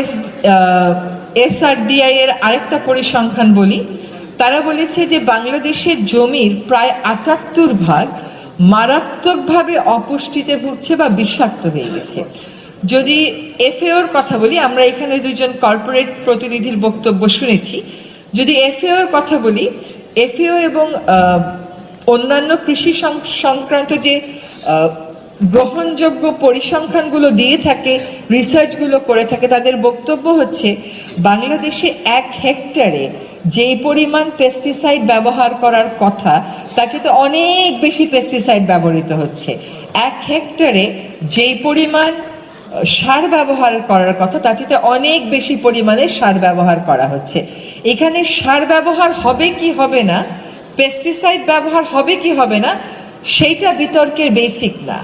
S এসআরডিআই এর আরেকটা পরিসংখ্যান বলি। তারা বলেছে যে বাংলাদেশের জমির প্রায় আটাত্তর ভাগ মারাত্মকভাবে অপুষ্টিতে ভুগছে বা বিষাক্ত হয়ে গেছে। যদি এফএওর কথা বলি, আমরা এখানে দুজন কর্পোরেট প্রতিনিধির বক্তব্য শুনেছি। যদি এফএওর কথা বলি, এফএও এবং অন্যান্য কৃষি সংক্রান্ত যে গ্রহণযোগ্য পরিসংখ্যানগুলো দিয়ে থাকে রিসার্চগুলো করে থাকে। তাদের বক্তব্য হচ্ছে, বাংলাদেশে এক হেক্টরে যেই পরিমাণ পেস্টিসাইড ব্যবহার করার কথা, তার চেয়ে অনেক বেশি পেস্টিসাইড ব্যবহৃত হচ্ছে। এক হেক্টরে যেই পরিমাণ সার ব্যবহার করার কথা, তার অনেক বেশি পরিমাণে সার ব্যবহার করা হচ্ছে। এখানে সার ব্যবহার হবে কি হবে না পেস্টিসাইড ব্যবহার হবে কি হবে না, সেইটা বিতর্কের বেসিক না।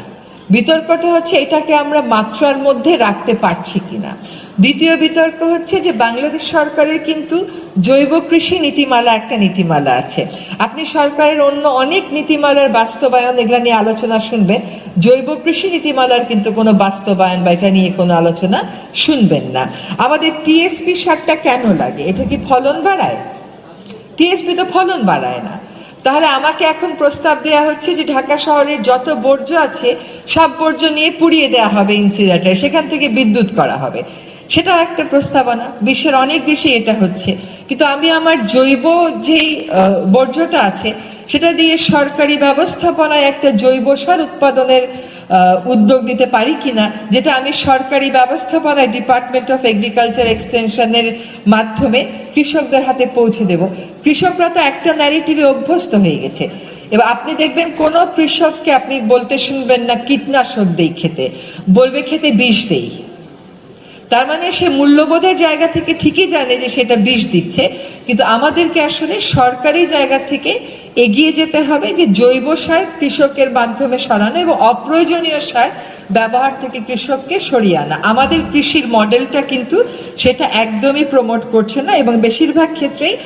বিতর্কটা হচ্ছে এটাকে আমরা মাত্রার মধ্যে রাখতে পারছি কিনা। দ্বিতীয় বিতর্ক হচ্ছে যে বাংলাদেশ সরকারের কিন্তু জৈব কৃষি নীতিমালা একটা নীতিমালা আছে। আপনি সরকারের অন্য অনেক নীতিমালার বাস্তবায়ন এগুলা নিয়ে আলোচনা শুনবেন। জৈব কৃষি নীতিমালার কিন্তু কোনো বাস্তবায়ন বা এটা নিয়ে কোনো আলোচনা শুনবেন না। আমাদের টিএসপি সারটা কেন লাগে? এটা কি ফলন বাড়ায়? টিএসপি তো ফলন বাড়ায় না। তাহলে আমাকে এখন প্রস্তাব দেওয়া হচ্ছে যে ঢাকা শহরের যত বর্জ্য আছে, সব বর্জ্য নিয়ে পুড়িয়ে দেওয়া হবে ইনসিডেটার সেখান থেকে বিদ্যুৎ করা হবে। সেটাও একটা প্রস্তাবনা, বিশ্বের অনেক দেশে এটা হচ্ছে। কিন্তু আমি আমার জৈব যেই বর্জ্যটা আছে, সেটা দিয়ে সরকারি ব্যবস্থাপনায় একটা জৈব সার উৎপাদনের উদ্যোগ দিতে পারি কিনা, যেটা আমি সরকারি ব্যবস্থাপনায় ডিপার্টমেন্ট অফ এগ্রিকালচার এক্সটেনশনের মাধ্যমে কৃষকদের হাতে পৌঁছে দেব। কৃষকরা তো একটা ন্যারেটিভে অভ্যস্ত হয়ে গেছে। এবার আপনি দেখবেন কোন কৃষককে আপনি বলতে শুনবেন না, কীটনাশক দেই খেতে, বলবে খেতে বিষ দেই। তার মানে সে মূল্যবোধের জায়গা থেকে ঠিকই জানে যে সেটা বিষ দিচ্ছে, কিন্তু আমাদেরকে আসলে সরকারি জায়গা থেকে এগিয়ে যেতে হবে যে জৈব সার কৃষকের মাধ্যমে সরানো এবং অপ্রয়োজনীয় সার ব্যবহার থেকে কৃষককে সরিয়ে আনা। আমাদের কৃষির মডেলটা কিন্তু সেটা একদমই প্রমোট করছে না এবং বেশিরভাগ ক্ষেত্রেই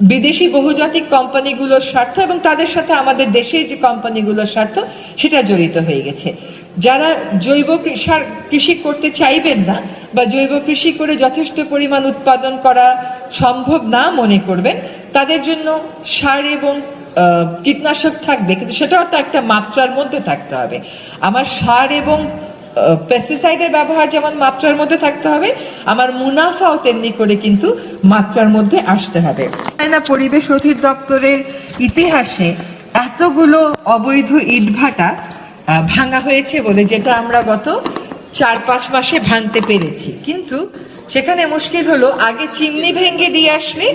বিদেশি বহুজাতিক কোম্পানিগুলোর স্বার্থ এবং তাদের সাথে আমাদের দেশের যে কোম্পানিগুলোর স্বার্থ, সেটা জড়িত হয়ে গেছে। যারা জৈব সার কৃষি করতে চাইবেন না বা জৈব কৃষি করে যথেষ্ট পরিমাণ উৎপাদন করা সম্ভব না মনে করবেন তাদের জন্য সার এবং কীটনাশক থাকবে, কিন্তু সেটাও তো একটা মাত্রার মধ্যে থাকতে হবে। আমার সার এবং পেস্টিসাইডের ব্যবহার যেমন মাত্রার মধ্যে থাকতে হবে, আমার মুনাফাও তেমনি করে কিন্তু মাত্রার মধ্যে আসতে হবে। না পরিবেশ অধিদপ্তরের ইতিহাসে এতগুলো অবৈধ ইটভাটা ভাঙা হয়েছে বলে, যেটা আমরা গত চার পাঁচ মাসে ভাঙতে পেরেছি। কিন্তু সেখানে মুশকিল হলো আগে চিমনি ভেঙে দিয়ে আসলে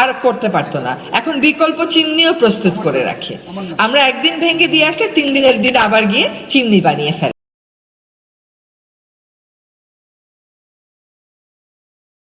আর করতে পারতো না। এখন বিকল্প চিমনিও প্রস্তুত করে রাখে। আমরা একদিন ভেঙে দিয়ে আসলে তিন দিনের দিন আবার গিয়ে চিমনি বানিয়ে ফেলে।